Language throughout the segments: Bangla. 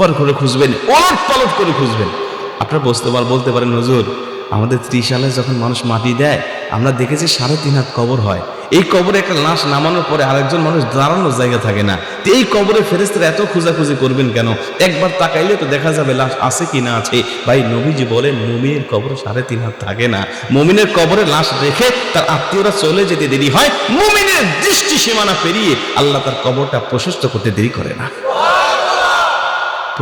পর করে খুঁজবেন ওলট পালট করে খুঁজবেন। আপনারা বসতে পার বলতে পারেন নজর আমাদের ত্রিশ সালে যখন মানুষ মাটি দেয়, আমরা দেখেছি সাড়ে তিন হাত কবর হয়। এই কবরে একটা লাশ নামানোর পরে আরেকজন মানুষ দাঁড়ানোর জায়গা থাকে না। এই কবরে ফেরেস্তারা এত খোঁজাখুঁজি করবেন কেন? একবার তাকাইলে তো দেখা যাবে লাশ আছে কি না আছে। ভাই, নবীজি বলেন, মুমিনের কবরে সাড়ে তিন হাত থাকে না। মুমিনের কবরে লাশ রেখে তার আত্মীয়রা চলে যেতে দেরি হয়। মুমিনের দৃষ্টি সীমানা পেরিয়ে আল্লাহ তার কবরটা প্রশস্ত করতে দেরি করে না।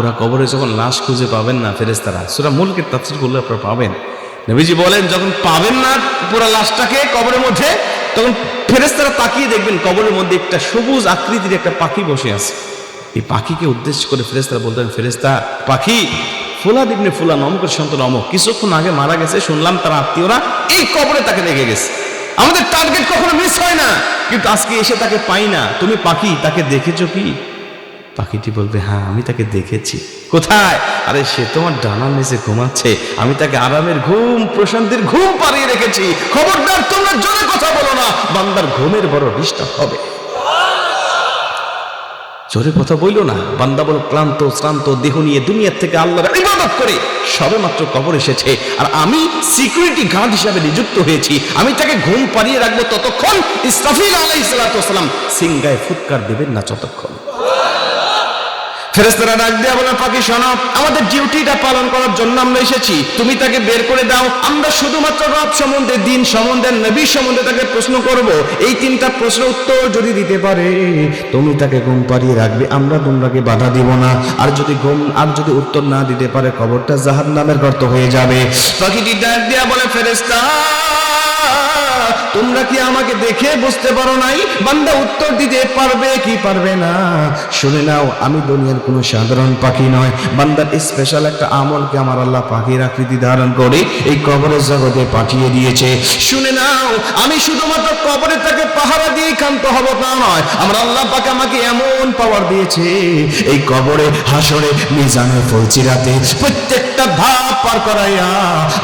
পুরা কবরে যখন লাশ খুঁজে পাবেন না ফেরেস্তারা সুরা মুলকের তাফসির করলে আপনারা পাবেন। নবীজি বলেন, যখন পাবেন না পুরা লাশটাকে কবরের মধ্যে, তখন ফেরেস্তারা তাকিয়ে দেখবেন কবরের মধ্যে একটা সবুজ আকৃতির একটা পাখি বসে আছে। এই পাখিকে উদ্দেশ্য করে ফেরেস্তারা বলতেন ফেরেস্তা পাখি ফুলা দিবনে ফুলা নমকের সন্তান অমক। কিছুক্ষণ আগে মারা গেছে, শুনলাম তার আত্মীয়রা এই কবরে তাকে রেখে গেছে। আমাদের টার্গেট কখনো মিস হয় না। কিন্তু আজকে এসে তাকে পাই না। তুমি পাখি, তাকে দেখেছ কি? পাখিটি বলবে হ্যাঁ আমি তাকে দেখেছি। কোথায়? আরে, সে তোমার ডানার নিচে ঘুমাচ্ছে। আমি তাকে আরামের ঘুম, প্রশান্তির ঘুম পাড়িয়ে রেখেছি। খবরদার, তোমরা জোরে কথা বলো না। বান্দার ঘুমের বড় ডিস্টার্ব হবে। জোরে কথা বইলো না। বান্দা বলো, ক্লান্ত, শ্রান্ত, দেহ নিয়ে দুনিয়ার থেকে আল্লাহর ইবাদত করে সবে মাত্র কবর এসেছে। আর আমি সিকিউরিটি গার্ড হিসাবে নিযুক্ত হয়েছি। আমি তাকে ঘুম পাড়িয়ে রাখব ততক্ষণ ইসরাফিল আলাইহিস সালাম সিংগায় ফুৎকার দেবেন না ততক্ষণ। ফেরেস্তারা ডাক দেয়া বলে পাখি, শোনো, আমাদের ডিউটিটা পালন করার জন্য আমরা এসেছি। তুমি তাকে বের করে দাও। আমরা শুধুমাত্র রব সম্বন্ধে, দিন সম্বন্ধে নবী সম্বন্ধে তাকে প্রশ্ন করব। এই তিনটা প্রশ্ন উত্তর যদি দিতে পারে, তুমি তাকে ঘুম পাড়িয়ে রাখবে। আমরা তোমরাকে বাধা দিব না। আর যদি ঘুম, আর যদি উত্তর না দিতে পারে খবরটা জাহার নামের গর্ত হয়ে যাবে। পাখিটি ডাক দেয়া বলে ফেরেস্তা তোমরা কি আমাকে দেখে বুঝতে পারো নাই? বান্দা উত্তর দিতে পারবে কি পারবে না? শুনে নাও, আমি দুনিয়ার কোনো সাধারণ পাখি নয়। বান্দার স্পেশাল একটা আমলকে আমার আল্লাহ পাখির আকৃতি ধারণ করে এই কবরের জগতে পাঠিয়ে দিয়েছে। শুনে নাও, আমি শুধুমাত্র কবরে তাকে পাহারা দিয়ে ক্ষান্ত হব তা নয়। আমার আল্লাহ পাক আমাকে এমন পাওয়ার দিয়েছে, এই কবরে, হাসরে, মিজানে, ফলচিরাতে প্রত্যেকটা ধাপ পার করাইয়া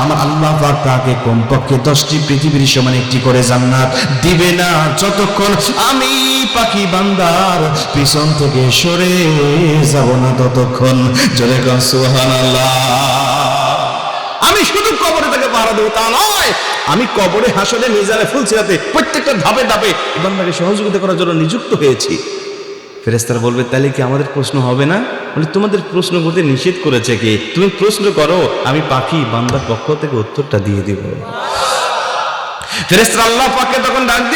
আমার আল্লাহ পাক তাকে কমপক্ষে দশটি পৃথিবীর সমান একটি করে জান্নাত দিবে না। যতক্ষণ আমি পাখি বান্দার পিছন থেকে সরে যাব না, ততক্ষণ জোরে আমি শুধু কবরে তাকে পাহারা দেবো, তা নয়, আমি কবরে হাসলে মিজানে ফুল ছিলাতে প্রত্যেকটা ধাপে ধাপে বান্দাকে সহযোগিতা করার জন্য নিযুক্ত হয়েছি। ফেরেস্তারা বলবে, তাহলে কি আমাদের প্রশ্ন হবে না? বলে, তোমাদের প্রশ্ন করতে নিষেধ করেছে কে? তুমি প্রশ্ন করো, আমি পাখি বান্দার পক্ষ থেকে উত্তরটা দিয়ে দিব। ফেরেস্তারা আল্লাহ পাককে তখন ডাক দিয়া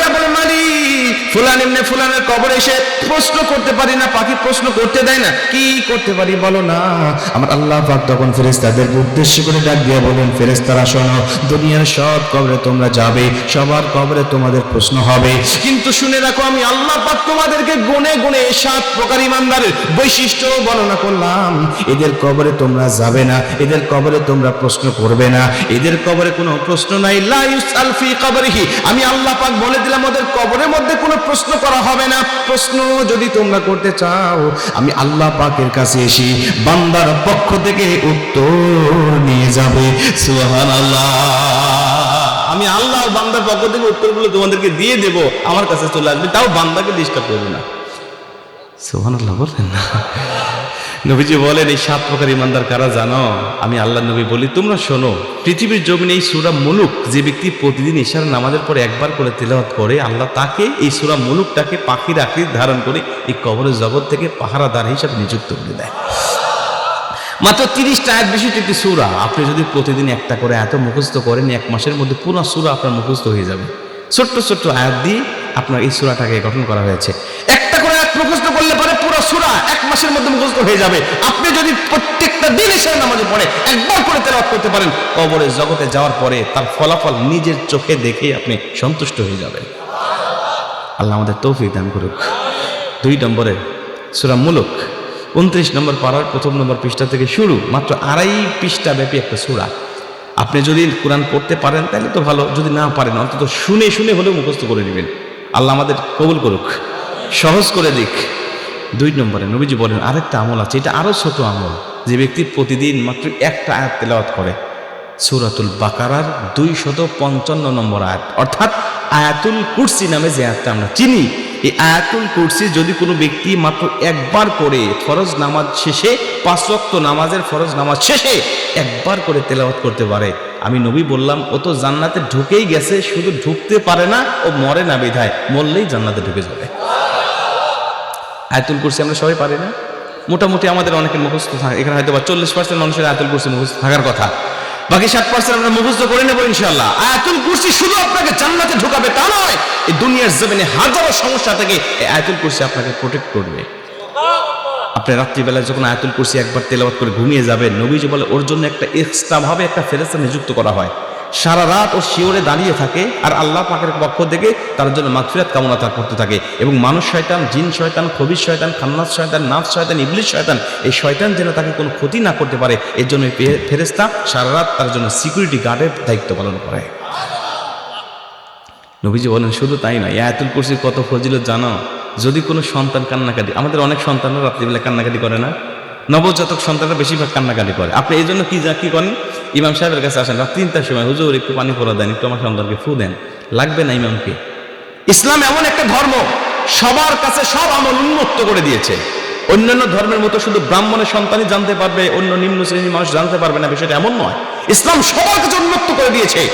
ফুলান এমনি ফুলানের কবর এসে প্রশ্ন করতে পারি না, পাখি প্রশ্ন করতে দেয় না। কি করতে পারি বলো না? আমার আল্লাহ পাক তখন ফেরেস্তাদের উদ্দেশ্য করে ডাক দিয়া বলেন ফেরেস্তারা শোনো, দুনিয়ার সব কবরে তোমরা যাবে, সবার কবরে তোমাদের প্রশ্ন হবে। কিন্তু শুনে রাখো, আমি আল্লাহ পাক তোমাদেরকে গুনে গুনে সাত প্রকার ইমানদারের বৈশিষ্ট্য বর্ণনা করলাম। এদের কবরে তোমরা যাবে না, এদের কবরে তোমরা প্রশ্ন করবে না, এদের কবরে কোনো প্রশ্ন নাই। লা ইউসআল ফি কবরিহি। আমি আল্লাহ পাক বলে দিলাম, ওদের কবরের মধ্যে কোনো প্রশ্ন করা হবে না। প্রশ্ন যদি তোমরা করতে চাও, আমি আল্লাহ পাকের কাছে এসি বান্দার পক্ষ থেকে উত্তর নিয়ে যাবে। আমি আল্লাহ বান্দার পক্ষ থেকে উত্তরগুলো তোমাদেরকে দিয়ে দেবো, আমার কাছে চলে আসবে, তাও বান্দাকে ডিস্টার্ব করবে না। সুবহানাল্লাহ বললেন না। নবীজি বলেন, এই সাত প্রকার ইমানদার কারা জানো? আমি আল্লাহ নবী বলি, তোমরা শোনো, পৃথিবীর জমিনে এই সুরা মুলুক, যে ব্যক্তি প্রতিদিন ঈশার নামাজের পরে একবার করে তেলাওয়াত করে, আল্লাহ তাকে এই সুরা মুলুকটাকে পাখির আকৃতি ধারণ করে এই কবরের জগৎ থেকে পাহারাদার হিসাবে নিযুক্ত করে দেয়। মাত্র তিরিশটা আয়াত বিশিষ্ট একটি সুরা। আপনি যদি প্রতিদিন একটা করে এত মুখস্থ করেন, এক মাসের মধ্যে পুরো সুরা আপনার মুখস্থ হয়ে যাবে। ছোট্ট ছোট্ট আয়াত দিয়ে আপনার এই সুরাটাকে গঠন করা হয়েছে। একটা করে আয়াত মুখস্থ সুরা এক মাসের মধ্যে মুখস্থ হয়ে যাবে। আপনি যদি প্রত্যেকটা দিন এসে নামাজে পড়ে, একবার করে তেলাওয়াত করতে পারেন। কবরের জগতে যাওয়ার পরে তার ফলাফল নিজের চোখে দেখেই আপনি সন্তুষ্ট হয়ে যাবেন। আল্লাহ আমাদের তৌফিক দান করুক। দুই নম্বরে সুরা মুলুক, উনত্রিশ নম্বর পাড়ার প্রথম নম্বর পৃষ্ঠা থেকে শুরু, মাত্র আড়াই পৃষ্ঠা ব্যাপী একটা সুরা। আপনি যদি কোরআন পড়তে পারেন, তাহলে তো ভালো, যদি না পারেন, অন্তত শুনে শুনে হলেও মুখস্থ করে নেবেন। আল্লাহ আমাদের কবুল করুক, সহজ করে দিক। দুই নম্বরে নবীজি বলেন, আরেকটা আমল আছে, এটা আরও ছোট আমল। যে ব্যক্তি প্রতিদিন মাত্র একটা আয়াত তেলাওয়াত করে। সুরাতুল বাকারার দুই শত পঞ্চান্ন নম্বর আয়াত। অর্থাৎ আয়াতুল কুরসি নামে যে আয়াতটা আমরা চিনি, এই আয়াতুল কুরসি যদি কোনো ব্যক্তি মাত্র একবার করে ফরজ নামাজ শেষে, পাঁচ ওয়াক্ত নামাজের ফরজ নামাজ শেষে একবার করে তেলাওয়াত করতে পারে। আমি নবী বললাম, ও তো জান্নাতে ঢুকেই গেছে, শুধু ঢুকতে পারে না, ও মরে না বিধায়, মরলেই জান্নাতে ঢুকে যাবে। আয়াতুল কুরসি আমরা সবাই পারি না। মোটামুটি আমাদের অনেকের মুখস্থ থাকে। এখানে হয়তো বা চল্লিশ পার্সেন্ট মানুষের আয়াতুল কুরসি মুখস্থ থাকার কথা। বাকি ষাট পার্সেন্ট আমরা মুখস্থ করে নেব ইনশাল্লাহ আয়াতুল কুরসি শুধু আপনাকে জান্নাতে ঢুকাবে তা নয়, এই দুনিয়ার জমিনে হাজারো সমস্যা থেকে এই আয়াতুল কুরসি আপনাকে প্রোটেক্ট করবে। আপনি রাত্রিবেলায় যখন আয়াতুল কুরসি একবার তেলাওয়াত করে ঘুমিয়ে যাবেন, নবীজি বলে, ওর জন্য একটা এক্সট্রাভাবে একটা ফেরেস্তা নিযুক্ত করা হয়। সারা রাত ও শিওরে দাঁড়িয়ে থাকে আর আল্লাহ পাকের পক্ষ থেকে তার জন্য মাগফিরাত কামনা তার করতে থাকে। এবং মানুষ শয়তান, জিন শয়তান, খবির শয়তান, খান্নাস শয়তান নাফ শয়তান ইবলিশ শয়তান, এই শয়তান যেন তাকে কোনো ক্ষতি না করতে পারে, এর জন্য এই ফে- সারা রাত তার জন্য সিকিউরিটি গার্ডের দায়িত্ব পালন করে। নবীজি বলেন, শুধু তাই নয়, আয়াতুল কুরসির কত ফজিলত জানো? যদি কোনো সন্তান কান্নাকাটি আমাদের অনেক সন্তানরা রাত্রিবেলা কান্নাকাটি করে না? নবজাতক সন্তানরা বেশিরভাগ কান্নাকাটি করে। আপনি এই জন্য কি যা কী করেন? ইমাম সাহেবের কাছে আসেন, রাত তিনটার সময়, হুজুর, একটু পানি পরা দেন, একটু আমার সন্তানকে ফু দেন। লাগবে না ইমামকে? ইসলাম এমন একটা ধর্ম, সবার কাছে সব আমল উন্মুক্ত করে দিয়েছে। অন্যান্য ধর্মের মতো শুধু ব্রাহ্মণের সন্তানই জানতে পারবে, অন্য নিম্ন শ্রেণির মানুষ জানতে পারবে না, বিষয়টা এমন নয়। ইসলাম সবার কাছে উন্মুক্ত করে দিয়েছে।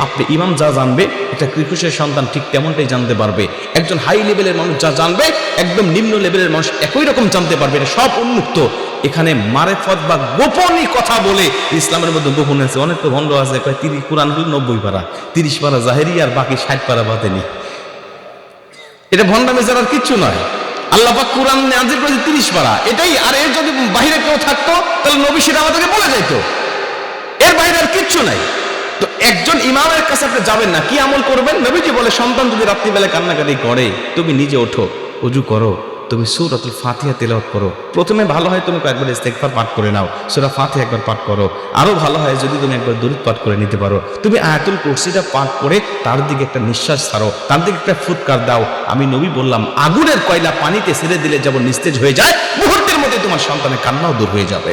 আপনি ইমাম যা জানবে একটা কৃষকের সন্তান ঠিক তেমনটাই জানতে পারবে। একজন হাই লেভেলের মানুষ যা জানবে, একদম নিম্ন লেভেলের মানুষ একই রকম জানতে পারবে, এটা সব উন্মুক্ত। এখানে মারেফত বা গোপনই কথা বলে ইসলামের মধ্যে গোপন আছে। অনেক তো ভণ্ড আছে তিরিশ কোরআন নব্বই পারা, তিরিশ পারা জাহেরি আর বাকি ষাট পারা বাতেনি। এটা ভণ্ডামি ছাড়ার কিচ্ছু নয়। আল্লাহ কোরআন নাজির করেছে তিরিশ পারা। এটাই, আর এর যদি বাইরে কেউ থাকতো, তাহলে নবী সেটা আমাদেরকে বলে যাইতো। এর বাইরে আর কিচ্ছু নাই। তো একজন ইমামের কাছে আপনি যাবেন না, কি আমল করবেন? নবীজি বলে, সন্তান যদি রাত্রিবেলায় কান্নাকাটি করে, তুমি নিজে ওঠো, উজু করো। তুমি সুরাতুল ফাতিহা তেলাওয়াত করো। প্রথমে ভালো হয় তুমি কয়েকবার ইস্তেগফার পাঠ করে নাও। সুরা ফাতিহা একবার পাঠ করো। আরও ভালো হয় যদি তুমি একবার দরুদ পাঠ করে নিতে পারো। তুমি আয়াতুল কুরসিটা পাঠ করে তার দিকে একটা নিঃশ্বাস ছাড়ো। তার দিকে একটা ফুৎকার দাও। আমি নবী বললাম, আগুনের কয়লা পানিতে ছেড়ে দিলে যেমন নিস্তেজ হয়ে যায়, মুহূর্তের মধ্যে তোমার সন্তানের কান্নাও দূর হয়ে যাবে।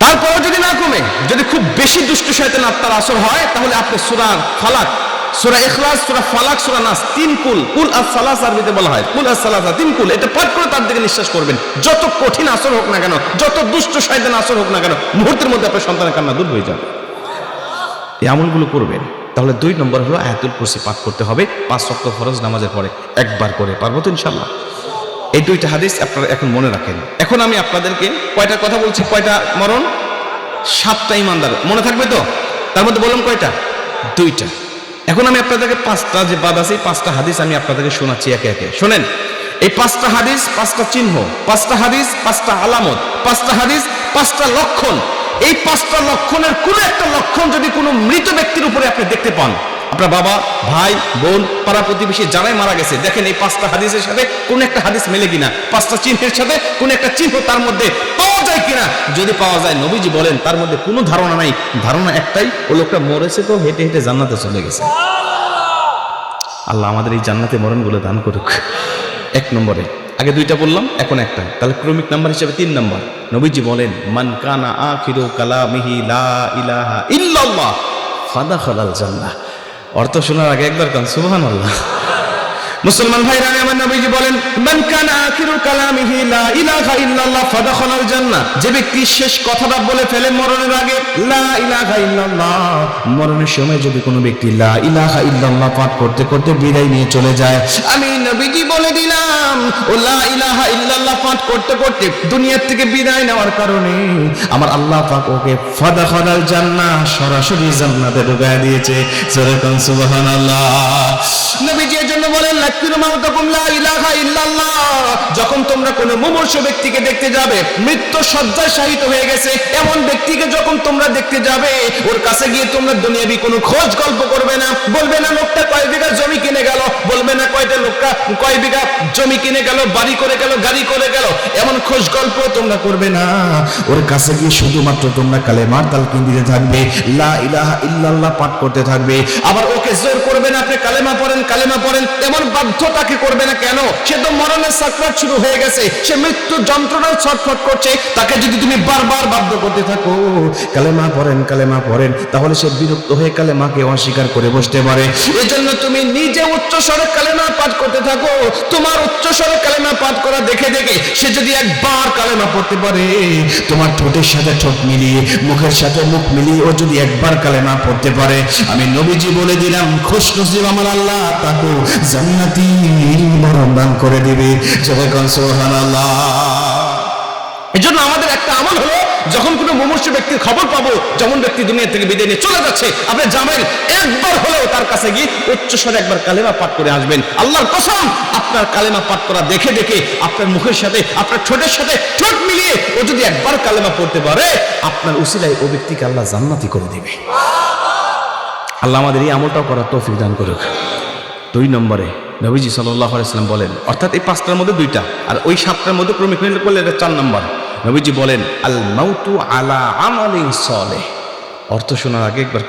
তারপরে যদি না কমে যদি খুব বেশি দুষ্ট শয়তান আত্মার আসর হয়, তাহলে আপনি সুরা ফালাক সুরা ইখলাস, সুরা ফালাক, সুরা নাস, তিন কুল। কুল আর সালাস আরবিতে বলা হয়। কুল আর সালাসা তিন কুল। এটা পাঠ করে তার দিকে নিঃশ্বাস করবেন। যত কঠিন আসর হোক না কেন, যত দুষ্ট শয়তান আসর হোক না কেন, মুহূর্তের মধ্যে আপনার সন্তানের কান্না দূর হয়ে যাবে। এই আমলগুলো করবেন। তাহলে দুই নম্বর হলো আয়াতুল কুরসি পাঠ করতে হবে। পাঁচ সপ্তাহ ফরজ নামাজের পরে একবার করে পারব তো ইনশাল্লাহ এই দুইটা হাদিস আপনারা এখন মনে রাখেন। এখন আমি আপনাদেরকে কয়টা কথা বলছি, কয়টা মরণ? সাতটা ইমানদার। মনে থাকবে তো? তার মধ্যে বললাম কয়টা? দুইটা। এখন আমি আপনাদেরকে পাঁচটা যে বাদ আছে, এই পাঁচটা হাদিস আমি আপনাদেরকে শোনাচ্ছি একে একে। শোনেন, এই পাঁচটা হাদিস, পাঁচটা চিহ্ন, পাঁচটা হাদিস, পাঁচটা আলামত, পাঁচটা হাদিস, পাঁচটা লক্ষণ। এই পাঁচটা লক্ষণের কোনো একটা লক্ষণ যদি কোনো মৃত ব্যক্তির উপরে আপনি দেখতে পান, আপনার বাবা, ভাই, বোন, পাড়া প্রতিবেশী যারাই মারা গেছে, দেখেন এই পাঁচটা হাদিসের সাথে কোন একটা হাদিস মেলে কিনা, পাঁচটা চিহ্নের সাথে কোন একটা চিহ্ন তার মধ্যে যায় কিনা যদি পাওয়া যায় নবীজি বলেন তার মধ্যে কোনো ধারণা নাই। ধারণা একটাই ও লোকটা মরেছে তো হেঁটে হেঁটে জান্নাতে চলে গেছে। আল্লাহ আমাদের এই জান্নাতে মরণগুলো দান করুক। এক নম্বরে আগে দুইটা বললাম এখন একটা। তাহলে ক্রমিক নাম্বার হিসেবে তিন নম্বর। নবীজি বলেন মান কানা আখিরু কালামিহি লা ইলাহা ইল্লাল্লাহ ফাদা খালাল জান্নাহ। অর্থ শোনার আগে একবার কান সুবহানাল্লাহ। মুসলমান ভাইরা আমার নবীজি বলেন, মান কানা আখিরু কালামিহি লা ইলাহা ইল্লাল্লাহ ফাদাখালাল জান্নাহ। যে ব্যক্তি শেষ কথাটা বলে ফেলে মরণের আগে, লা ইলাহা ইল্লাল্লাহ। মরণের সময় যদি কোনো ব্যক্তি লা ইলাহা ইল্লাল্লাহ পাঠ করতে করতে বিদায় নিয়ে চলে যায়, আমি নবীজি বলে দিলাম, ও লা ইলাহা ইল্লাল্লাহ পাঠ করতে করতে দুনিয়ার থেকে বিদায় নেওয়ার কারণে আমার আল্লাহ পাক ওকে ফাদাখালাল জান্নাহ সরাসরি জান্নাতে ঢুকায় দিয়েছে। সুবহানাল্লাহ। নবীজি এর জন্য বলেন যখন তোমরা কোনো মুমূর্ষ ব্যক্তিকে দেখতে যাবে মৃত্যু সজ্জায় শায়িত হয়ে গেছে, এমন ব্যক্তিকে যখন তোমরা দেখতে যাবে, ওর কাছে গিয়ে তোমরা দুনিয়াবি কোনো খোঁজ গল্প করবে না। বলবে না, লোকটা কয় বিঘা জমি কিনে গেল? বলবে না, কয়টা লোকটা কয় বিঘা জমি কিনে গেল, বাড়ি করে গেল, গাড়ি করে গেল? এমন খোঁজ গল্প তোমরা করবে না। ওর কাছে গিয়ে শুধুমাত্র তোমরা কালেমার তালকিন দিতে থাকবে, লা ইলাহা ইল্লাল্লাহ পাঠ করতে থাকবে। আবার ওকে জোর করবে না, আপনি কালেমা পড়েন কালেমা পড়েন। এমন বাধ্য করবে না কেন? সে তো মরণের শুরু হয়ে গেছে। সে যন্ত্রণায় ছটফট করছে। তাকে যদি তুমি বারবার বাধ্য করতে থাকো, কালেমা পড়েন কালেমা পড়েন, তাহলে সে বিরক্ত হয়ে কালেমাকে অস্বীকার করে বসতে পারে। এজন্য তুমি নিজে উচ্চ স্বরে কালেমা পাঠ করতে থাকো। তোমার উচ্চ স্বরে কালেমা পাঠ করা দেখে দেখে সে যদি একবার কালেমা পড়তে পারে, তোমার ঠোঁটের সাথে ঠোঁট মিলিয়ে, মুখের সাথে মুখ মিলিয়ে ও যদি একবার কালেমা পড়তে পারে, আমি নবীজি বলে দিলাম, খুশ আমার আল্লাহ, তাকে জান্নাতি মরণ দান করে দিবে। যখন সুবহানাল্লাহ। এজন্য আমাদের একটা আমল হলো, যখন কোনো মুমূর্ষু ব্যক্তির খবর পাবো, যেমন ব্যক্তি দুনিয়া থেকে বিদায় নিয়ে চলে যাচ্ছে, আপনি যাবেন একবার হলেও তার কাছে গিয়ে উচ্চস্বরে একবার কালেমা পাঠ করে আসবেন। আল্লাহর কসম, আপনার কালেমা পাঠ করা দেখে দেখে, আপনার মুখের সাথে, আপনার ঠোঁটের সাথে ঠোঁট মিলিয়ে ও যদি একবার কালেমা পড়তে পারে, আপনার উসিলায় ও ব্যক্তিকে আল্লাহ জান্নাতি করে দিবে। আল্লাহ আমাদের এই আমলটাও করার তৌফিক দান করুক। দুই নম্বরে নবীজি সাল্লাহ আলাইসাল্লাম বলেন, অর্থাৎ এই পাঁচটার মধ্যে দুইটা, আর ওই সাতটার মধ্যে ক্রমিক করলে এটা চার নম্বর। নবীজি বলেন আল মাউতু আলা আমালিন সলে অর্থ শোনার আগে একবার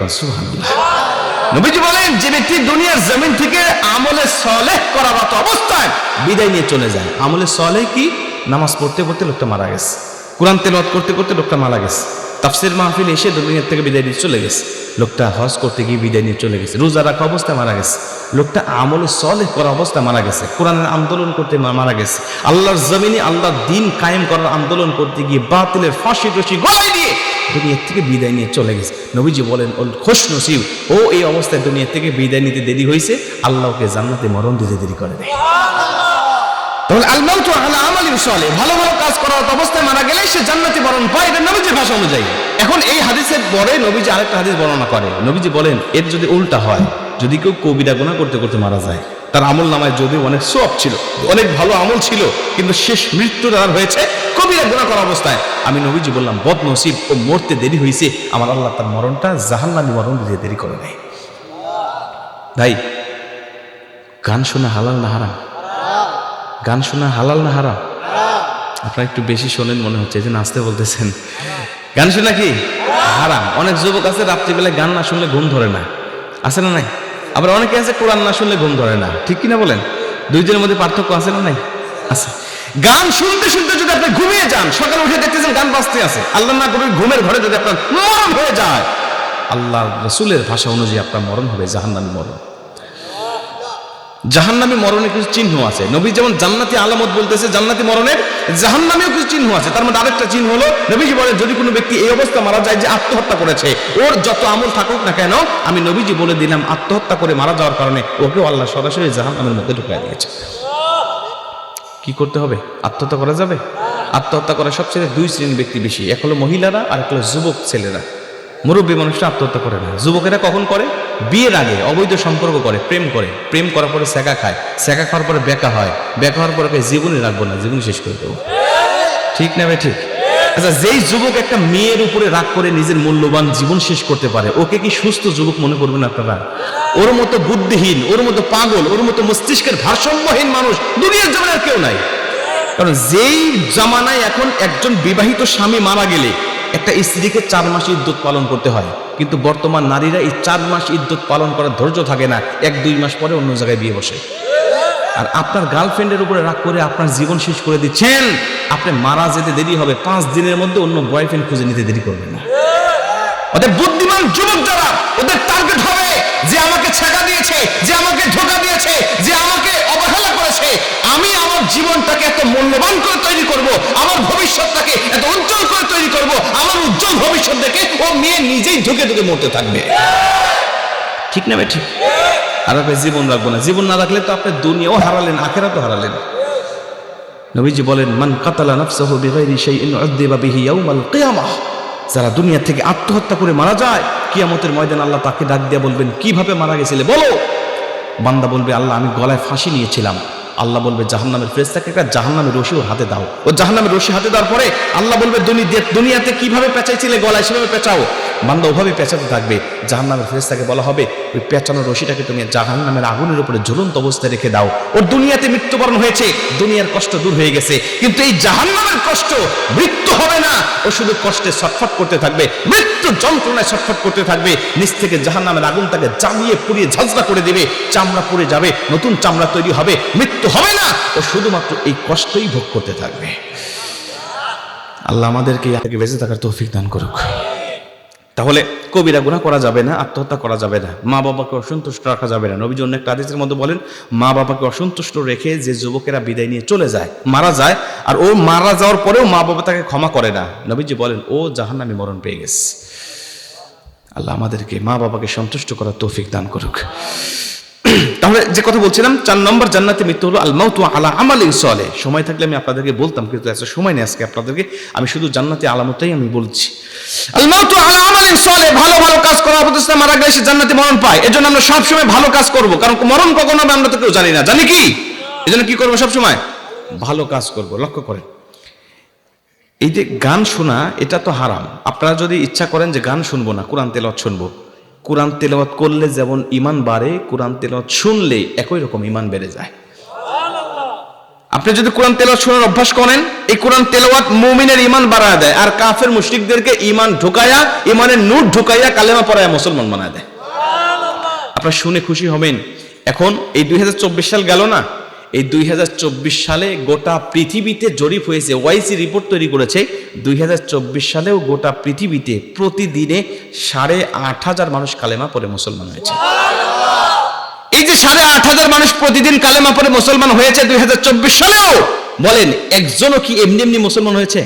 নবীজি বলেন, যে ব্যক্তি দুনিয়ার জমিন থেকে আমলে সলেহ করারত অবস্থায় বিদায় নিয়ে চলে যায়। আমলে সলেহ কি? নামাজ পড়তে পড়তে লোকটা মারা গেছে। কোরআন তেলাওয়াত করতে করতে লোকটা মারা গেছে। তাফসির মাহফিল এসে দুনিয়ার থেকে বিদায় নিয়ে চলে গেছে। লোকটা হজ করতে গিয়ে বিদায় নিয়ে চলে গেছে। রোজা রাখা অবস্থায় মারা গেছে। লোকটা আমলে সলেহ করা অবস্থায় মারা গেছে। কোরআনের আন্দোলন করতে মারা গেছে। আল্লাহর জমিনে আল্লাহর দিন কায়েম করার আন্দোলন করতে গিয়ে বাতিলের ফাঁসি টসি গলায় দিয়ে দুনিয়ার থেকে বিদায় নিয়ে চলে গেছে। নবীজি বলেন ও খুশ নসিব। ও এই অবস্থায় দুনিয়ার থেকে বিদায় নিতে দেরি হয়েছে আল্লাহকে জান্নাতে মরণ দিতে দেরি করে দেয় অবস্থায় মারা গেলে জান্নাতি পায় ভাষা অনুযায়ী। এখন এই হাদিসের পরে নবীজি আরেকটা হাদিস বর্ণনা করে। বলেন, এর যদি উল্টা হয়, যদি কেউ কবিরা করতে করতে মারা যায়, তার আমল নামায় যদিও অনেক ভালো আমল ছিল, কিন্তু শেষ মৃত্যু তার হয়েছে কবিরা গুণা করা অবস্থায়। আমি নবীজি বললাম বদ নসিব ও মরতে দেরি হয়েছে আমার আল্লাহ তার মরণটা জাহান্নামী মরণ দিতে দেরি করে নেয় ভাই, গান শোনা হালাল না হারাম? গান শোনা হালাল না হারাম? আপনারা একটু বেশি শোনেন, মনে হচ্ছে যে নাচতে বলতেছেন। গান শোনা কি? হারাম। অনেক যুবক আছে, রাত্রিবেলায় গান না শুনলে ঘুম ধরে না। আছে না নাই? আবার অনেকে আছে, কোরআন না শুনলে ঘুম ধরে না। ঠিক কিনা বলেন? দুইজনের মধ্যে পার্থক্য আছে না নাই? আছে। গান শুনতে শুনতে যদি আপনি ঘুমিয়ে যান, সকালে উঠে দেখতেছেন গান বাজতে আছে। আল্লাহ না করে ঘুমের ঘরে যদি আপনার মরণ হয়ে যায়, আল্লাহ রসুলের ভাষা অনুযায়ী আপনার মরণ হবে জাহান্নামী মরণ। জাহান্নামী মরণের কিছু চিহ্ন আছে। নবী যেমন জান্নাতি আলামত বলতেছে, জান্নাতি মরণের জাহান্নামেও কিছু চিহ্ন আছে। তার মধ্যে আরেকটা চিহ্ন হলো নবীজি বলেন, যদি কোনো ব্যক্তি এই অবস্থা মারা যায় যে আত্মহত্যা করেছে, ওর যত আমল থাকুক না কেন, আমি নবীজি বলে দিলাম, আত্মহত্যা করে মারা যাওয়ার কারণে ওকেও আল্লাহ সরাসরি জাহান্নামের মধ্যে ঢুকিয়ে দিয়েছে। কি করতে হবে? আত্মহত্যা করা যাবে? আত্মহত্যা করা সবচেয়ে দুই শ্রেণির ব্যক্তি বেশি। এক হলো মহিলারা, আর এক হলো যুবক ছেলেরা। মুরব্বী মানুষরা আত্মহত্যা করে না। যুবকেরা কখন করে? বিয়ের আগে অবৈধ সম্পর্ক করে প্রেম করে। প্রেম করার পরে সেকা খায়। সেকা খাওয়ার পরে বেকা হয়। বেকা হওয়ার পরে কয়, জীবনই রাখব না জীবন শেষ করে দেবো। ঠিক না ভাই ঠিক? আচ্ছা যেই যুবক একটা মেয়ের উপরে রাগ করে নিজের মূল্যবান জীবন শেষ করতে পারে ওকে কি সুস্থ যুবক মনে করবেন আপনারা? ওর মতো বুদ্ধিহীন ওর মতো পাগল ওর মতো মস্তিষ্কের ভারসাম্যহীন মানুষ দুনিয়ার জমানায় আর কেউ নাই। কারণ যেই জামানায় এখন একজন বিবাহিত স্বামী মারা গেলে একটা স্ত্রীকে চার মাস ইদ্যুৎ পালন করতে হয় কিন্তু বর্তমান নারীরা এই চার মাস ইদ্যুৎ পালন করার ধৈর্য থাকে না। এক, দুই মাস পরে অন্য জায়গায় বিয়ে বসে। আর আপনার গার্লফ্রেন্ডের উপরে রাগ করে আপনার জীবন শেষ করে দিচ্ছেন। আপনি মারা যেতে দেরি হবে। পাঁচ দিনের মধ্যে অন্য বয়ফ্রেন্ড খুঁজে নিতে দেরি করবেন না। ওদের বুদ্ধিমান যুবক যারা, ওদের টার্গেট হবে যে আমাকে ছেঁকা দিয়েছে, যে আমাকে ধোকা দিয়েছে, যে আমাকে অবহেলা করেছে। আমি আমার জীবনটাকে এত মূল্যবান করে তৈরি করব, আমার ভবিষ্যৎটাকে এত উজ্জ্বল করে তৈরি করব, আমার উজ্জ্বল ভবিষ্যৎ দেখে ও মেয়ে নিজেই ধুকে ধুকে মরতে থাকবে। ঠিক না ঠিক আর আপনি জীবন রাখব না। জীবন না রাখলে তো আপনি দুনিয়াও হারালেন আখেরা তো হারালেন। নবীজি বলেন, মান কাতালা নাফসাহু বিগাইরি শাইইন উযযিবা বিহি ইয়াউমাল কিয়ামাহ যারা দুনিয়া থেকে আত্মহত্যা করে মারা যায়, কিয়ামতের ময়দান আল্লাহ তাকে ডাক দিয়ে বলবেন, কীভাবে মারা গেছিলে? বলো। বান্দা বলবে, আল্লাহ, আমি গলায় ফাঁসি নিয়েছিলাম। আল্লাহ বলবে, জাহান্নামের ফ্রেস্তাকে একটা জাহান্নামের রশি ওর হাতে দাও। ও জাহান্নামের রশি হাতে দেওয়ার পরে আল্লাহ বলবে দুনি- দুনিয়াতে কীভাবে পেঁচাইছিলে গলায়, সেভাবে পেঁচাও। বান্দা ওভাবে পেঁচাতে থাকবে। জাহান নামের ফেরেস্তাকে বলা হবে, ওই পেঁচানো রশিটাকে তুমি জাহান নামের আগুনের উপরে জ্বলন্ত অবস্থায় রেখে দাও। ওর দুনিয়াতে মৃত্যুবরণ হয়েছে, দুনিয়ার কষ্ট দূর হয়ে গেছে। কিন্তু এই জাহান নামের কষ্ট মৃত্যু হবে না। ও শুধু কষ্টে ছটফট করতে থাকবে, মৃত্যু যন্ত্রণায় ছটফট করতে থাকবে। নিচ থেকে জাহান নামের আগুন তাকে জ্বালিয়ে পুড়িয়ে ঝাঁঝরা করে দেবে। চামড়া পুড়ে যাবে, নতুন চামড়া তৈরি হবে, মৃত্যু হবে না। ও শুধুমাত্র এই কষ্টই ভোগ করতে থাকবে। আল্লাহ আমাদেরকে বেঁচে থাকার তৌফিক দান করুক। তাহলে কবিরা গুণা করা যাবে না, আত্মহত্যা করা যাবে না, মা বাবাকে অসন্তুষ্ট রাখা যাবে না। অন্য একটা আদেশের মধ্যে বলেন, মা বাবাকে অসন্তুষ্ট রেখে যে যুবকেরা বিদায় নিয়ে চলে যায়, মারা যায়, আর ও মারা যাওয়ার পরেও মা বাবা তাকে ক্ষমা করে না। নবীজি বলেন, ও জাহান নামে মরণ পেয়ে গেছে। আল্লাহ আমাদেরকে মা বাবাকে সন্তুষ্ট করার তৌফিক দান করুক। তাহলে যে কথা বলছিলাম, চার নম্বর জান্নাতে মৃত্যু হলো আল মাউতু আলা আমালিন সলে সময় থাকলে আমি আপনাদেরকে বলতাম, কিন্তু এত সময় নেই আজকে আপনাদেরকে। আমি শুধু জান্নাতে আলামতাই আমি বলছি। আল মাউতু আলা আমালিন সলে ভালো ভালো কাজ করা অবস্থা মারা গেলে সে জান্নাতে মরণ পায়। এজন্য আমরা সবসময় ভালো কাজ করব, কারণ মরণ কখন হবে আমরা তো কেউ জানি না। জানি কি? এজন্য কি করব সবসময়? ভালো কাজ করব, লক্ষ্য করেন। এই যে গান শোনা, এটা তো হারাম। আপনারা যদি ইচ্ছা করেন যে গান শুনব না, কোরআন তেলাওয়াত শুনব। কোরআন তেলাওয়াত করলে যেমন ইমান বাড়ে কোরআন তেলাওয়াত শুনলে একই রকম ইমান বেড়ে যায়। আপনি যদি কোরআন তেলাওয়াত শোনার অভ্যাস করেন এই কোরআন তেলাওয়াত মুমিনের ইমান বাড়ায় দেয়। আর কাফের মুশরিকদেরকে ইমান ঢুকায়া ইমানের নূর ঢুকাইয়া কালেমা পড়ায় মুসলমান বানায় দেয়। আপনারা শুনে খুশি হবেন। এখন এই দুই হাজার চব্বিশ সাল গেল না? এই দুই হাজার চব্বিশ সালে গোটা পৃথিবীতে জরিপ হয়েছে, ওয়াইসি রিপোর্ট তৈরি করেছে, দুই হাজার চব্বিশ সালেও গোটা পৃথিবীতে প্রতিদিনে সাড়ে আট হাজার মানুষ কালেমা পরে মুসলমান হয়েছে। এই যে সাড়ে আট হাজার মানুষ প্রতিদিন কালেমা পরে মুসলমান হয়েছে দুই হাজার চব্বিশ সালেও, বলেন, একজনও কি এমনি এমনি মুসলমান হয়েছে?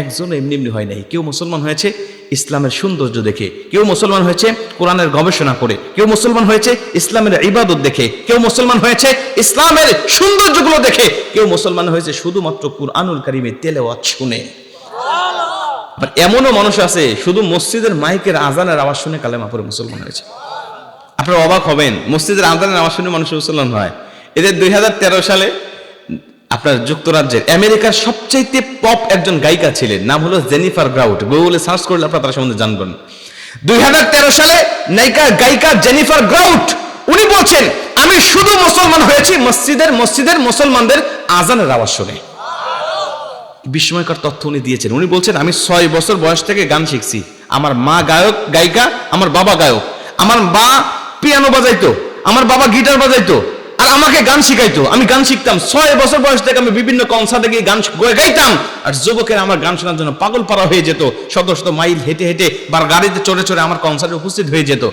একজন এমনি এমনি হয় নাই। কেউ মুসলমান হয়েছে? ইসলামের সৌন্দর্য দেখে, কেউ মুসলমান হয়েছে কোরআনের গবেষণা করে, কেউ মুসলমান হয়েছে ইসলামের ইবাদত দেখে, কেউ মুসলমান হয়েছে ইসলামের সৌন্দর্যগুলো দেখে, কেউ মুসলমান হয়েছে শুধুমাত্র কুরআনুল কারিমে তেলাওয়াত শুনে। এমনও মানুষ আছে, শুধু মসজিদের মাইকের আজানের আওয়াজ শুনে কালেমা পরে মুসলমান হয়েছে। আপনারা অবাক হবেন, মসজিদের আজানের আওয়াজ শুনে মানুষ মুসলমান হয়। এদের দুই হাজার তেরো সালে আপনার যুক্তরাজ্যের আমেরিকার সবচাইতে পপ একজন গায়িকা ছিলেন। নাম হলো জেনিফার গ্রাউট। গুগলে সার্চ করলে আপনারা তার সম্বন্ধে জানবেন। দুই হাজার তেরো সালে নায়িকা, গায়িকা জেনিফার গ্রাউট, উনি বলছেন, আমি শুধু মুসলমান হয়েছি, মসজিদের মসজিদের মুসলমানদের আজানের আওয়াজ শুনে। বিস্ময়কর তথ্য উনি দিয়েছেন। উনি বলছেন, আমি ছয় বছর বয়স থেকে গান শিখছি। আমার মা গায়ক, গায়িকা, আমার বাবা গায়ক। আমার মা পিয়ানো বাজাইতো। আমার বাবা গিটার বাজাইতো। আমাকে গান শিখাইতো। আমি গান শিখতাম। ছয় বছর বয়স থেকে আমি বিভিন্ন কনসার্টে গিয়ে গান গাইতাম। আর যুবকের আমার গান শোনার জন্য পাগল পাড়া হয়ে যেত। শত শত মাইল হেঁটে হেঁটে বা গাড়িতে চড়ে চড়ে আমার কনসার্টে উপস্থিত হয়ে যেত।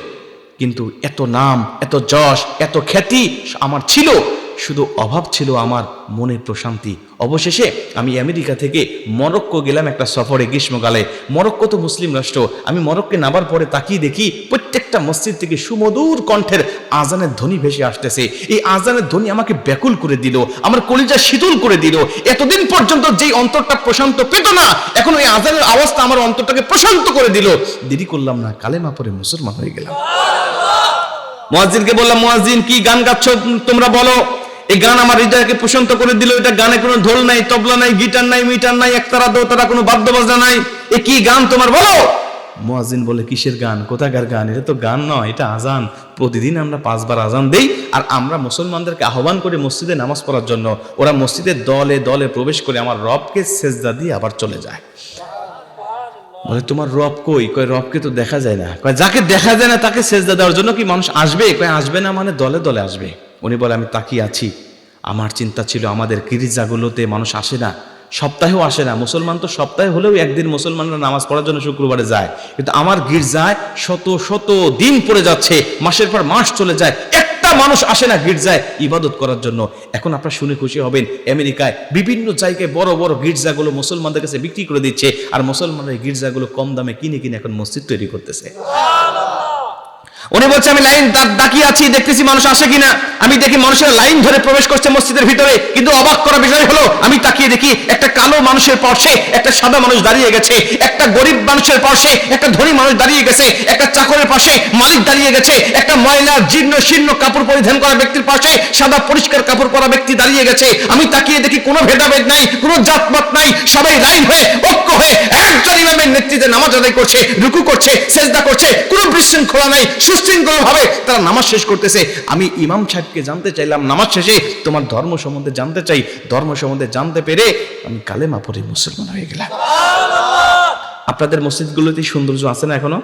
কিন্তু এত নাম, এত যশ, এত খ্যাতি আমার ছিল। শুধু অভাব ছিল আমার মনের প্রশান্তি। অবশেষে আমি আমেরিকা থেকে মরক্কো গেলাম একটা সফরে গ্রীষ্মকালে। মরক্কো তো মুসলিম রাষ্ট্র। আমি মরক্কে নামার পরে তাকিয়ে দেখি প্রত্যেকটা মসজিদ থেকে সুমধুর কণ্ঠের আজানের ধ্বনি ভেসে আসতেছে। এই আজানের ধ্বনি আমাকে ব্যাকুল করে দিল আমার কলিজা শীতল করে দিল। এতদিন পর্যন্ত যেই অন্তরটা প্রশান্ত পেত না এখন ওই আজানের আওয়াজটা আমার অন্তরটাকে প্রশান্ত করে দিল। দেরি করলাম না কালেমা পরে মুসলমান হয়ে গেলাম। মুয়াজ্জিনকে বললাম মুয়াজ্জিন কি গান গাচ্ছ তোমরা বলো? এই গান আমার হৃদয়কে প্রশান্ত করে দিল, এটা গানে কোনো ঢোল নাই, তবলা নাই, গিটার নাই, মিটার নাই, একতারা দোতারা, কোনো বাদ্য বাজনা নাই। এ কি গান তোমার? বলো! মুয়াজ্জিন বলে, কিসের গান? কোথাকার গান? এটা তো গান নয়, এটা আজান। প্রতিদিন আমরা পাঁচবার আজান দেই, আর আমরা মুসলমানদেরকে আহ্বান করি মসজিদে নামাজ পড়ার জন্য। ওরা মসজিদের দলে দলে প্রবেশ করে আমার রবকে সেজদা দিয়ে আবার চলে যায়। বলে, তোমার রব কই? কয়, রবকে তো দেখা যায় না। কয়, যাকে দেখা যায় না তাকে সেজদা দেওয়ার জন্য কি মানুষ আসবে? কয়, আসবে না মানে দলে দলে আসবে। উনি বলে, আমি তাকিয়ে আছি। আমার চিন্তা ছিল আমাদের গির্জাগুলোতে মানুষ আসে না, সপ্তাহেও আসে না। মুসলমান তো সপ্তাহে হলেও একদিন মুসলমানরা নামাজ পড়ার জন্য শুক্রবারে যায়। কিন্তু আমার গির্জায় শত শত দিন পড়ে যাচ্ছে, মাসের পর মাস চলে যায়। একটা মানুষ আসে না গির্জায় ইবাদত করার জন্য। এখন আপনারা শুনে খুশি হবেন, আমেরিকায় বিভিন্ন জায়গায় বড় বড় গির্জাগুলো মুসলমানদের কাছে বিক্রি করে দিচ্ছে। আর মুসলমানরা গির্জাগুলো কম দামে কিনে কিনে এখন মসজিদ তৈরি করতেছে। উনি বলছে, আমি লাইন দাঁড়িয়ে আছি, দেখতেছি মানুষ আসে কিনা। আমি দেখি মানুষের লাইন ধরে প্রবেশ করছে মসজিদের ভিতরে, কিন্তু অবাক করা বিষয় হলো, আমি তাকিয়ে দেখি একটা কালো মানুষের পাশে একটা সাদা মানুষ দাঁড়িয়ে গেছে, একটা গরিব মানুষের পাশে একটা ধনী মানুষ দাঁড়িয়ে গেছে, একটা চাকরের পাশে মালিক দাঁড়িয়ে গেছে, একটা ময়লা, জীর্ণ, শীর্ণ কাপড় পরিধান করা ব্যক্তির পাশে সাদা পরিষ্কার কাপড় পরা ব্যক্তি দাঁড়িয়ে গেছে। আমি তাকিয়ে দেখি কোনো ভেদাভেদ নাই, কোনো জাতপাত নাই, সবাই লাইন হয়ে, ঐক্য হয়ে একজন ইমামের নেতৃত্বে নামাজ আদায় করছে, রুকু করছে, সেজদা করছে, কোনো বিশৃঙ্খলা নাই সুশৃঙ্খল ভাবে তারা নামাজ শেষ করতেছে। আমি ইমাম সাহেবকে জানতে চাইলাম, নামাজ শেষে তোমার ধর্ম সম্বন্ধে জানতে চাই। ধর্ম সম্বন্ধে জানতে পেরে আমি কালেমা পড়ে মুসলমান হয়ে গেলাম। আপনাদের মসজিদগুলোতে সৌন্দর্য আছে না এখনও?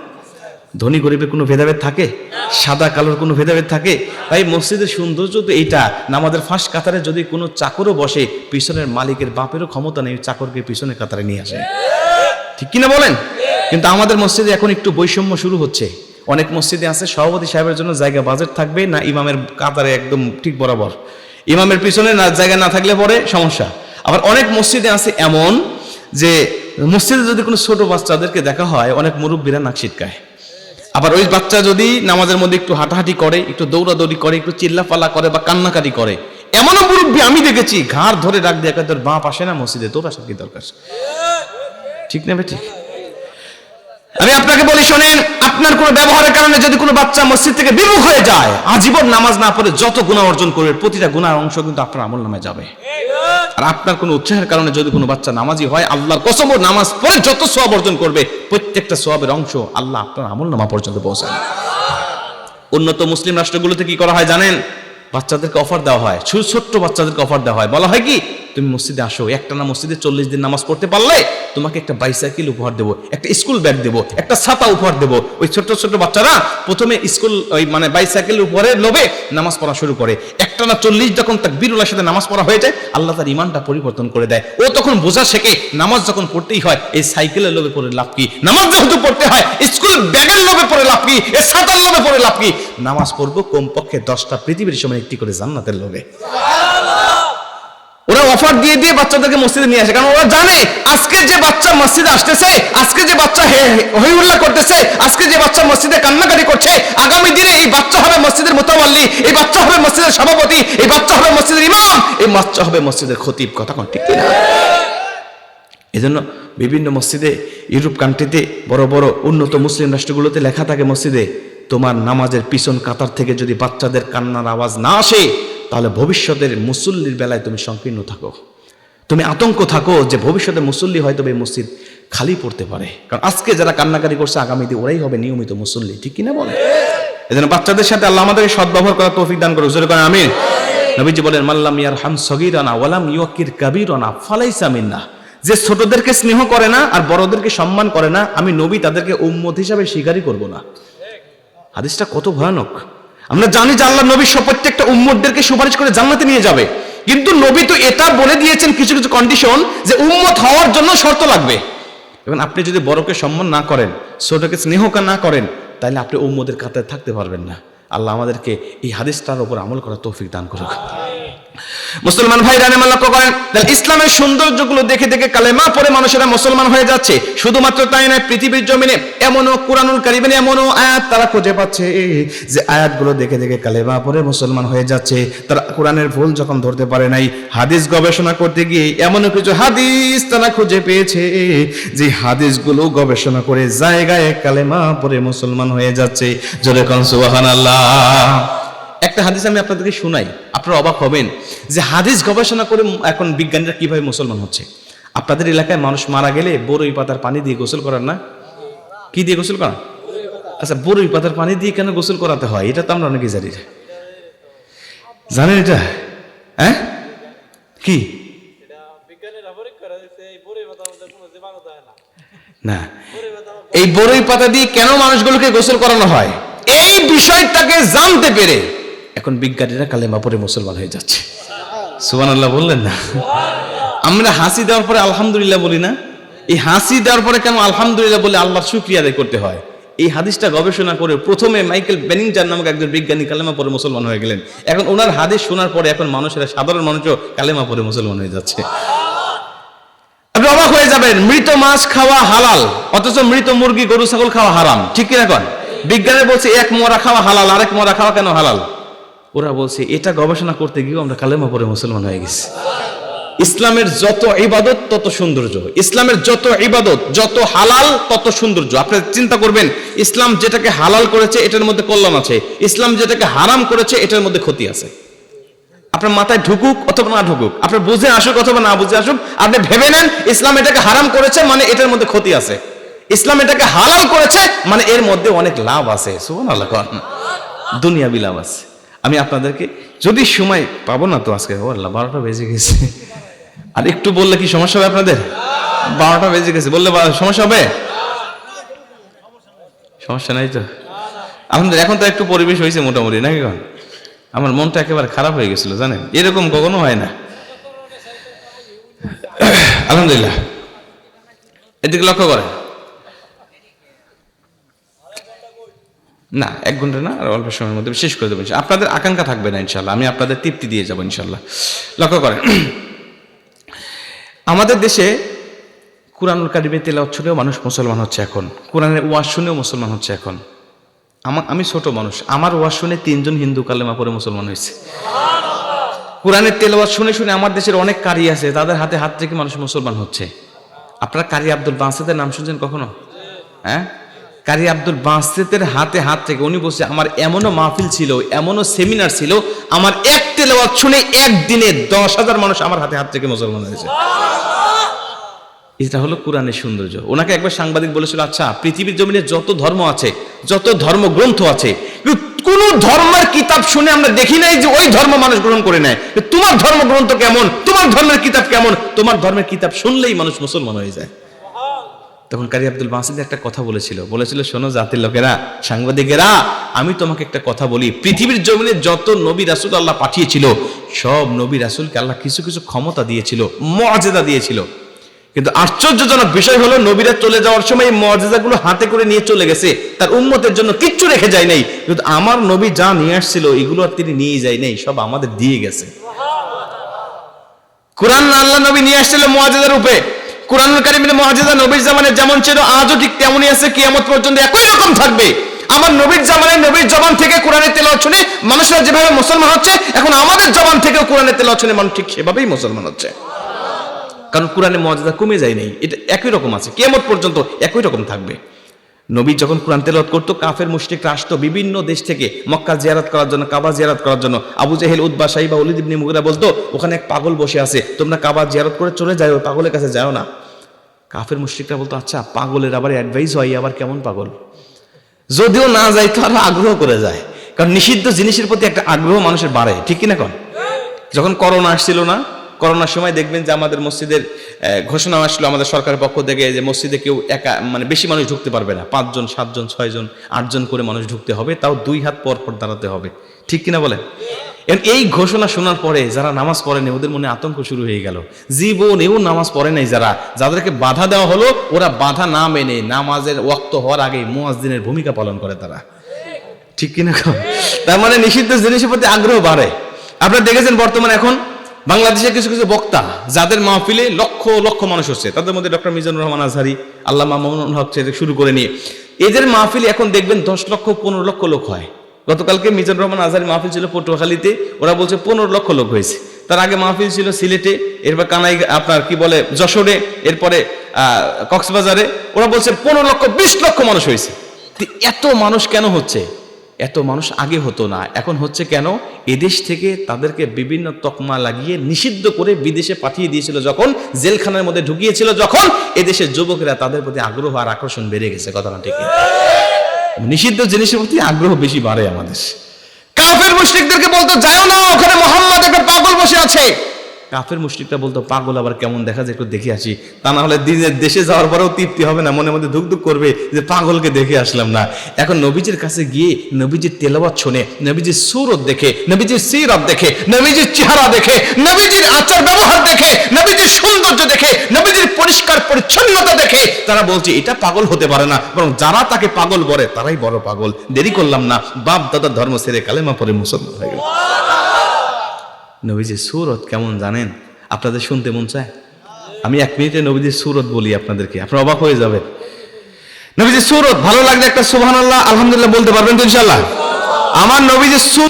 ধনী গরিবের কোনো ভেদাভেদ থাকে? সাদা কালোর কোনো ভেদাভেদ থাকে? তাই মসজিদের সৌন্দর্য তো এইটা। নামাজের ফাঁস কাতারে যদি কোনো চাকরও বসে, পিছনের মালিকের বাপেরও ক্ষমতা নেই, চাকরকে পিছনের কাতারে নিয়ে আসে। ঠিক কিনা বলেন? কিন্তু আমাদের মসজিদে এখন একটু বৈষম্য শুরু হচ্ছে। অনেক মসজিদে আছে, সভাপতি সাহেবের জন্য জায়গা বাজেট থাকবে, না ইমামের কাতারে একদম ঠিক বরাবর। ইমামের পিছনে না, জায়গা না থাকলে পরে সমস্যা। আবার অনেক মসজিদে আছে এমন যে, মসজিদে যদি কোনো ছোট বাচ্চাদেরকে দেখা হয়, অনেক মুরব্বীরা নাক ছিটকায়। আবার ওই বাচ্চা যদি নামাজের মধ্যে একটু হাঁটাহাঁটি করে, একটু দৌড়াদৌড়ি করে, একটু চিল্লাপাল্লা করে বা কান্নাকাটি করে, এমনও মুরব্বী আমি দেখেছি, ঘাড় ধরে ডাক দিয়ে তোর বাপ আসে না মসজিদে, তোর আসার কি দরকার? ঠিক নেবে ঠিক আমি আপনাকে বলি, শোনেন, আপনার কোনো ব্যবহারের কারণে যদি কোনো বাচ্চা মসজিদ থেকে বিমুখ হয়ে যায়, আজীবন নামাজ না পড়ে যত গুণা অর্জন করবে, প্রতিটা গুণার অংশ কিন্তু আপনার আমল নামে যাবে। আর আপনার কোনো উৎসাহের কারণে যদি কোনো বাচ্চা নামাজি হয়, আল্লাহর কসম নামাজ পড়ে যত সব অর্জন করবে, প্রত্যেকটা সবের অংশ আল্লাহ আপনার আমল নামা পর্যন্ত পৌঁছায়। উন্নত মুসলিম রাষ্ট্রগুলোতে কি করা হয় জানেন? বাচ্চাদেরকে অফার দেওয়া হয়, ছোট ছোট্ট বাচ্চাদেরকে অফার দেওয়া হয়। বলা হয় কি তুমি মসজিদে আসো, একটা না মসজিদে চল্লিশ দিন নামাজ পড়তে পারলে তোমাকে একটা বাইসাইকেল উপহার দেবো, একটা স্কুল ব্যাগ দেবো, একটা ছাতা উপহার দেবো। ওই ছোট ছোট্ট বাচ্চারা প্রথমে স্কুল ওই মানে বাইসাইকেল উপহারের লোভে নামাজ পড়া শুরু করে। একটা না চল্লিশ যখন তার বিরুলার সাথে নামাজ পড়া হয়ে যায়, আল্লাহ তার ইমানটা পরিবর্তন করে দেয়। ও তখন বোঝা শেখে, নামাজ যখন পড়তেই হয়, এই সাইকেলের লোভে পড়ে লাভ কি? নামাজ যেহেতু পড়তে হয় স্কুল ব্যাগের লোভে পড়ে লাভ কি? এই ছাতার লোভে পড়ে লাভ কি? নামাজ পড়ব কমপক্ষে দশটা পৃথিবীর সময় একটি করে জান্নাতের লোভে। অফার দিয়ে দিয়ে বাচ্চাদেরকে মসজিদে নিয়ে আসে। কারণ ওরা জানে, আজকে যে বাচ্চা মসজিদে আসতেছে, আজকে যে বাচ্চা হই উল্লাহ করতেছে, আজকে যে বাচ্চা মসজিদে কান্নাকাটি করছে, আগামী দিনে এই বাচ্চা হবে মসজিদের মোতামাল্লি, এই বাচ্চা হবে মসজিদের সভাপতি, এই বাচ্চা হবে মসজিদের ইমাম, এই বাচ্চা হবে মসজিদের খতিব। কথা কোন, ঠিক কিনা? এজন্য বিভিন্ন মসজিদে, ইউরোপ কান্ট্রিতে বড় বড় উন্নত মুসলিম রাষ্ট্রগুলোতে লেখা থাকে মসজিদে, তোমার নামাজের পিছন কাতার থেকে যদি বাচ্চাদের কান্নার আওয়াজ না আসে তাহলে ভবিষ্যতের মুসল্লির বেলায় তুমি সংকীর্ণ থাকো। তুমি আতঙ্ক থাকো যে ভবিষ্যতে মুসল্লি হয়তো এই মসজিদ খালি পড়তে পারে। কারণ আজকে যারা কান্নাকারি করছে আগামীতে ওরাই হবে নিয়মিত মুসল্লি। ঠিক কিনা বলে এজন্য বাচ্চাদের সাথে আল্লাহ আমাদেরকে সদ্ব্যবহার করার তৌফিক দান করে জোরে করেন, আমিন। নবীজি বলেন মাল্লাম ইয়ার হাম সগিরানা ওয়ালাম ইয়কির কাবিরানা ফালাইসা মিন্না। যে ছোটদেরকে স্নেহ করে না আর বড়দেরকে সম্মান করে না, আমি নবী তাদেরকে উম্মত হিসাবে স্বীকারই করব না। হাদিসটা কত ভয়ানক। আমরা জানি যে আল্লাহ নবী প্রত্যেকটা উম্মতদেরকে সুপারিশ করে জান্নাতে নিয়ে যাবে। কিন্তু নবী তো এটা বলে দিয়েছেন কিছু কিছু কন্ডিশন যে উম্মত হওয়ার জন্য শর্ত লাগবে। এবং আপনি যদি বড়কে সম্মান না করেন, ছোটকে স্নেহকা না করেন, তাহলে আপনি উম্মদের কাতারে থাকতে পারবেন না। আল্লাহ আমাদেরকে এই হাদিসটার উপর আমল করার তৌফিক দান করুক। মুসলমান ভাই রানে লক্ষ্য করেন, তাহলে ইসলামের সৌন্দর্যগুলো দেখে দেখে কালেমা পরে মানুষেরা মুসলমান হয়ে যাচ্ছে। শুধুমাত্র তাই নয়, পৃথিবীর জমিনে এমনও কোরআনুল কারিমেনে এমনও আয়াত তারা খুঁজে পাচ্ছে যে আয়াতগুলো দেখে দেখে কালেমা পরে মুসলমান হয়ে যাচ্ছে। তারা কোরআনের ভুল যখন ধরতে পারে নাই, হাদিস গবেষণা করতে গিয়ে এমনও কিছু হাদিস তারা খুঁজে পেয়েছে যে হাদিসগুলো গবেষণা করে জায়গায় কালেমা পরে মুসলমান হয়ে যাচ্ছে। জোরে কন সুবহানাল্লাহ। একটা হাদিস আমি আপনাদেরকে শোনাই। আপনারা অবাক হবেন যে হাদিস গবেষণা করে এখন বিজ্ঞানীরা কীভাবে মুসলমান হচ্ছে। আপনাদের এলাকায় মানুষ মারা গেলে বড়ই পাতার পানি দিয়ে গোসল করার না? কি দিয়ে গোসল করা? আচ্ছা বড়ই পাতার পানি দিয়ে কেন গোসল করাতে হয়? এটা তো আমরা অনেকেই জানি। জানেন এটা? হ্যাঁ? কি? না। এই বড়ই পাতা দিয়ে কেন মানুষগুলোকে গোসল করানো হয়? এই বিষয়টাকে জানতে পেরে এখন বিজ্ঞানীরা কালেমা পরে মুসলমান হয়ে যাচ্ছে। সুবান আল্লাহ বললেন না? আমরা হাসি দেওয়ার পরে আলহামদুলিল্লাহ বলি না? এই হাসি দেওয়ার পরে কেন আলহামদুলিল্লাহ বলে আল্লাহর শুক্রিয়া আদায় করতে হয়? এই হাদিসটা গবেষণা করে প্রথমে মাইকেল বেনিংটার নামক একজন বিজ্ঞানী কালেমা পরে মুসলমান হয়ে গেলেন। এখন ওনার হাদিস শোনার পরে এখন মানুষেরা সাধারণ মানুষও কালেমা পরে মুসলমান হয়ে যাচ্ছে। আপনি অবাক হয়ে যাবেন, মৃত মাছ খাওয়া হালাল, অথচ মৃত মুরগি, গরু, ছাগল খাওয়া হারাম। ঠিক কিনা কন? বিজ্ঞানে বলছে, এক মরা খাওয়া হালাল, আরেক মরা খাওয়া কেন হালাল? ওরা বলছে, এটা গবেষণা করতে গিয়েও আমরা কালেমা পরে মুসলমান হয়ে গেছি। ইসলামের যত ইবাদত, তত সৌন্দর্য। ইসলামের যত ইবাদত, যত হালাল, তত সৌন্দর্য। আপনি চিন্তা করবেন, ইসলাম যেটাকে হালাল করেছে, এটার মধ্যে কল্যাণ আছে। ইসলাম যেটাকে হারাম করেছে, এটার মধ্যে ক্ষতি আছে। আপনার মাথায় ঢুকুক অথবা না ঢুকুক আপনার বুঝে আসুক অথবা না বুঝে আসুক, আপনি ভেবে নেন, ইসলাম এটাকে হারাম করেছে মানে এটার মধ্যে ক্ষতি আছে। ইসলাম এটাকে হালাল করেছে মানে এর মধ্যে অনেক লাভ আছে। সুবহানাল্লাহ, কন দুনিয়াবি লাভ আছে। আমি আপনাদেরকে যদি সময় পাবো না তো আজকে, ও আল্লাহ, বারোটা বেজে গেছে। আর একটু বললে কি সমস্যা হবে আপনাদের? বারোটা বেজে গেছে, বললে সমস্যা হবে? সমস্যা নাই তো। আলহামদুলিল্লাহ এখন তো একটু পরিবেশ হয়েছে মোটামুটি, নাকি কন? আমার মনটা একেবারে খারাপ হয়ে গেছিল, জানেন? এরকম কখনো হয় না। আলহামদুলিল্লাহ। এদিকে লক্ষ্য করেন। না, এক ঘণ্টা না, আর অল্প সময়ের মধ্যে শেষ করে দেবো আপনাদের আকাঙ্ক্ষা থাকবে না ইনশাল্লাহ, আমি আপনাদের তৃপ্তি দিয়ে যাব ইনশাল্লাহ। লক্ষ্য করেন, আমাদের দেশে কোরআনুল কারিমে তেলাওয়াত শুনেও মানুষ মুসলমান হচ্ছে এখন, কোরআনের ওয়াজ শুনেও মুসলমান হচ্ছে এখন। আমার, আমি ছোট মানুষ, আমার ওয়াজ শুনে তিনজন হিন্দু কালেমা পরে মুসলমান হয়েছে। কোরআনের তেলাওয়াত শুনে শুনে আমার দেশের অনেক কারি আছে, তাদের হাতে হাত থেকে মানুষ মুসলমান হচ্ছে। আপনারা কারি আব্দুল বাসেদের নাম শুনছেন কখনো? হ্যাঁ? কারি আব্দুল বাসেতের হাতে হাত থেকে উনি বলছে, আমার এমনও মাহফিল ছিল, এমনও সেমিনার ছিল, আমার এক তেলাওয়াত শুনে একদিনে দশ হাজার মানুষ আমার হাতে হাত থেকে মুসলমান হয়েছে। এটা হলো কোরআনের সৌন্দর্য। ওনাকে একবার সাংবাদিক বলেছিল আচ্ছা পৃথিবীর জমিনে যত ধর্ম আছে, যত ধর্মগ্রন্থ আছে, কোন ধর্মের কিতাব শুনে আমরা দেখি নাই যে ওই ধর্ম মানুষ গ্রহণ করে নেয়। তোমার ধর্মগ্রন্থ কেমন? তোমার ধর্মের কিতাব কেমন? তোমার ধর্মের কিতাব শুনলেই মানুষ মুসলমান হয়ে যায়। তখন কারি আব্দুল বাসিদ একটা কথা বলেছিল। বলেছিল শোনো জাতির লোকেরা সাংবাদিকেরা আমি তোমাকে একটা কথা বলি। পৃথিবীর জমিনে যত নবী রাসুল আল্লাহ পাঠিয়েছিল সব নবী রাসুলকে আল্লাহ কিছু কিছু ক্ষমতা দিয়েছিল মর্যাদা দিয়েছিল। কিন্তু আশ্চর্যজনক বিষয় হলো নবীরা চলে যাওয়ার সময় এই মর্যাদাগুলো হাতে করে নিয়ে চলে গেছে। তার উম্মতের জন্য কিচ্ছু রেখে যায় নাই। কিন্তু আমার নবী যা নিয়ে আসছিল এগুলো আর তিনি নিয়ে যায় নাই সব আমাদের দিয়ে গেছে। কোরআন আল্লাহ নবী নিয়ে আসছিল মর্যাদা রূপে। কোরআনুল কারিমের মহাজেদা নবীর জামানে যেমন ছিল, আজও ঠিক তেমনই আছে, কিয়ামত পর্যন্ত একই রকম থাকবে। আমার নবীর জামানে নবীর জবান থেকে কোরআনের তেলাওয়াত শুনে মানুষরা যেভাবে মুসলমান হচ্ছে, এখন আমাদের জবান থেকে কোরআনের তেলাওয়াত শুনে মানুষ ঠিক সেভাবেই মুসলমান হচ্ছে। কারণ কোরআনের মর্যাদা কমে যায় নাই, এটা একই রকম আছে, কিয়ামত পর্যন্ত একই রকম থাকবে। নবী যখন কোরআন তেলাওয়াত করতো, কাফের, মুশরিকরা আসতো বিভিন্ন দেশ থেকে মক্কা জিয়ারত করার জন্য, কাবা জিয়ারত করার জন্য। আবু জাহেল উদ্বা সাহিবা উলিদ ইবনে মুগিরা বলতো, ওখানে এক পাগল বসে আছে, তোমরা কাবা জিয়ারত করে চলে যাও পাগলের কাছে যাও না। কাফের মুশ্রিকরা বলতো আচ্ছা পাগলের আবার অ্যাডভাইস হয়, আবার কেমন পাগল? যদিও না যায় তো আরও আগ্রহ করে যায়, কারণ নিষিদ্ধ জিনিসের প্রতি একটা আগ্রহ মানুষের বাড়ে, ঠিক কিনা কন? যখন করোনা আসছিল না করোনার সময় দেখবেন যে আমাদের মসজিদের ঘোষণা আসলো আমাদের সরকারের পক্ষ থেকে যে মসজিদে কেউ একা মানে বেশি মানুষ ঢুকতে পারবে না। পাঁচজন, সাতজন, ছয়জন, আটজন করে মানুষ ঢুকতে হবে, তাও দুই হাত পর পর দাঁড়াতে হবে। ঠিক কিনা বলে এই ঘোষণা শোনার পরে যারা নামাজ পড়েনি, ওদের মনে আতঙ্ক শুরু হয়ে গেল। জীবনেও নামাজ পড়ে নাই যারা। যাদেরকে বাধা দেওয়া হলো, ওরা বাধা না মেনে নামাজের ওয়াক্ত হওয়ার আগে মোয়াজদিনের ভূমিকা পালন করে তারা। ঠিক কিনা কন? তার মানে নিষিদ্ধ জিনিসের প্রতি আগ্রহ বাড়ে। আপনারা দেখেছেন বর্তমানে এখন বাংলাদেশে কিছু কিছু বক্তা যাদের মাহফিলে লক্ষ লক্ষ মানুষ হচ্ছে, তাদের মধ্যে ডক্টর মিজানুর রহমান আজহারি আল্লাহ মামুনুল হক শুরু করে নিয়ে। এদের মাহফিলে এখন দেখবেন দশ লক্ষ, পনেরো লক্ষ লোক হয়। গতকালকে মিজানুর রহমান আজহারি মাহফিল ছিল পটুয়াখালীতে, ওরা বলছে পনেরো লক্ষ লোক হয়েছে। তার আগে মাহফিল ছিল সিলেটে, এরপর কানাই, আপনার কি বলে, যশোরে, এরপরে কক্সবাজারে, ওরা বলছে পনেরো লক্ষ, বিশ লক্ষ মানুষ হয়েছে। এত মানুষ কেন হচ্ছে? এত মানুষ আগে হতো না। এখন হচ্ছে কেন? এদেশ থেকে তাদেরকে বিভিন্ন তকমা লাগিয়ে নিষিদ্ধ করে বিদেশে পাঠিয়ে দিয়েছিল যখন, জেলখানার মধ্যে ঢুকিয়েছিল যখন, এদেশের যুবকেরা তাদের প্রতি আগ্রহ আর আকর্ষণ বেড়ে গেছে। কথাটা ঠিক নিষিদ্ধ জিনিসের প্রতি আগ্রহ বেশি বাড়ে আমাদের। কাফের মুশরিকদেরকে বলতো যাও না, ওখানে মোহাম্মদ একটা পাগল বসে আছে। কাফের মুশরিকটা বলতো, পাগল আবার কেমন দেখা যায়, একটু দেখে আসি। তা না হলে দিনের দেশে যাওয়ার পরেও তৃপ্তি হবে না মনে মধ্যে ধুক করবে যে পাগলকে দেখে আসলাম না। এখন নবীজির কাছে গিয়ে নবীজির তেলাওয়াত শুনে, নবীজির সুরত দেখে, নবীজির সিরত দেখে, নবীজির চেহারা দেখে, নবীজির আচার ব্যবহার দেখে, নবীজির সৌন্দর্য দেখে, নবীজির পরিষ্কার পরিচ্ছন্নতা দেখে তারা বলছে, এটা পাগল হতে পারে না। বরং যারা তাকে পাগল বলে, তারাই বড় পাগল। দেরি করলাম না। বাপ দাদার ধর্ম ছেড়ে কালেমা পরে মুসলমান হয়ে গেল। নবীজির সুরত কেমন জানেন? আপনাদের শুনতে মন চায়? আমি এক মিনিটে নবীজির সুরত বলি আপনাদেরকে, আপনারা অবাক হয়ে যাবেন। নবীজি সুরত ভালো লাগলে একটা সুবহানাল্লাহ, আলহামদুলিল্লাহ বলতে পারবেন তো ইনশাল্লাহ আমার নবীজি সুর